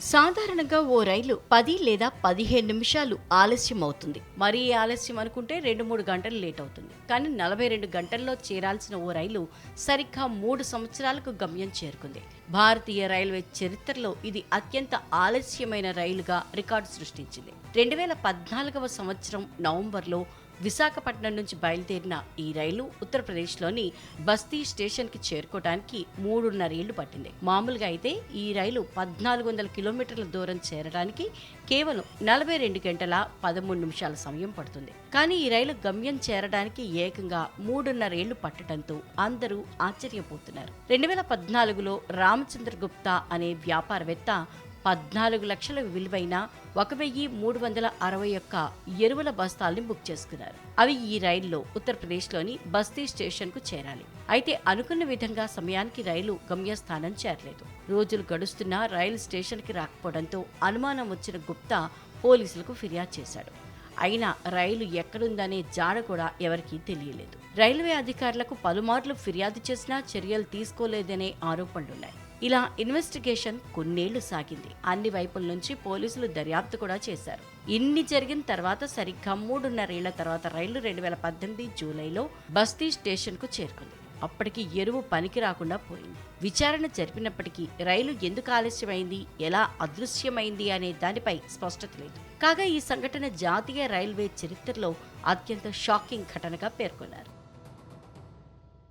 సాధారణంగా ఓ రైలు పది లేదా పదిహేను నిమిషాలు ఆలస్యం అవుతుంది. మరీ ఆలస్యం అనుకుంటే రెండు మూడు గంటలు లేట్ అవుతుంది. కానీ నలభై రెండు గంటల్లో చేరాల్సిన ఓ రైలు సరిగ్గా మూడు సంవత్సరాలకు గమ్యం చేరుకుంది. భారతీయ రైల్వే చరిత్రలో ఇది అత్యంత ఆలస్యమైన రైలుగా రికార్డు సృష్టించింది. రెండు వేల పద్నాలుగవ సంవత్సరం నవంబర్లో విశాఖపట్నం నుంచి బయలుదేరిన ఈ రైలు ఉత్తరప్రదేశ్లోని బస్తీ స్టేషన్కి చేరుకోవడానికి మూడున్నరేళ్ళు పట్టింది. మామూలుగా అయితే ఈ రైలు పద్నాలుగు వందల కిలోమీటర్ల దూరం చేరడానికి కేవలం నలభై రెండు గంటల పదమూడు నిమిషాల సమయం పడుతుంది. కానీ ఈ రైలు గమ్యం చేరడానికి ఏకంగా మూడున్నరేళ్ళు పట్టడంతో అందరూ ఆశ్చర్యపోతున్నారు. రెండు వేల పద్నాలుగులో రామచంద్ర గుప్తా అనే వ్యాపారవేత్త పద్నాలుగు లక్షల విలువైన ఒక వెయ్యి మూడు వందల అరవై ఒక్క ఎరువుల బస్తాల్ని బుక్ చేసుకున్నారు. అవి ఈ రైల్లో ఉత్తరప్రదేశ్లోని బస్తీ స్టేషన్కు చేరాలి. అయితే అనుకున్న విధంగా సమయానికి రైలు గమ్యస్థానం చేరలేదు. రోజులు గడుస్తున్నా రైలు స్టేషన్కి రాకపోవడంతో అనుమానం వచ్చిన గుప్తా పోలీసులకు ఫిర్యాదు చేశాడు. అయినా రైలు ఎక్కడుందనే జాడ కూడా ఎవరికీ తెలియలేదు. రైల్వే అధికారులకు పలుమార్లు ఫిర్యాదు చేసినా చర్యలు తీసుకోలేదనే ఆరోపణలున్నాయి. ఇలా ఇన్వెస్టిగేషన్ కొన్నేళ్ళు సాగింది. అన్ని వైపుల నుంచి పోలీసులు దర్యాప్తు కూడా చేశారు. ఇన్ని జరిగిన తర్వాత సరిగ్గా మూడున్నరేళ్ళ తర్వాత రైలు రెండు వేల పద్దెనిమిది జూలైలో బస్తీ స్టేషన్కు చేరుకుంది. అప్పటికి ఎరువు పనికి రాకుండా పోయింది. విచారణ జరిపినప్పటికీ రైలు ఎందుకు ఆలస్యమైంది? ఎలా అదృశ్యమైంది అనే దానిపై స్పష్టత లేదు. కాగా ఈ సంఘటన జాతీయ రైల్వే చరిత్రలో అత్యంత షాకింగ్ ఘటనగా పేర్కొన్నారు.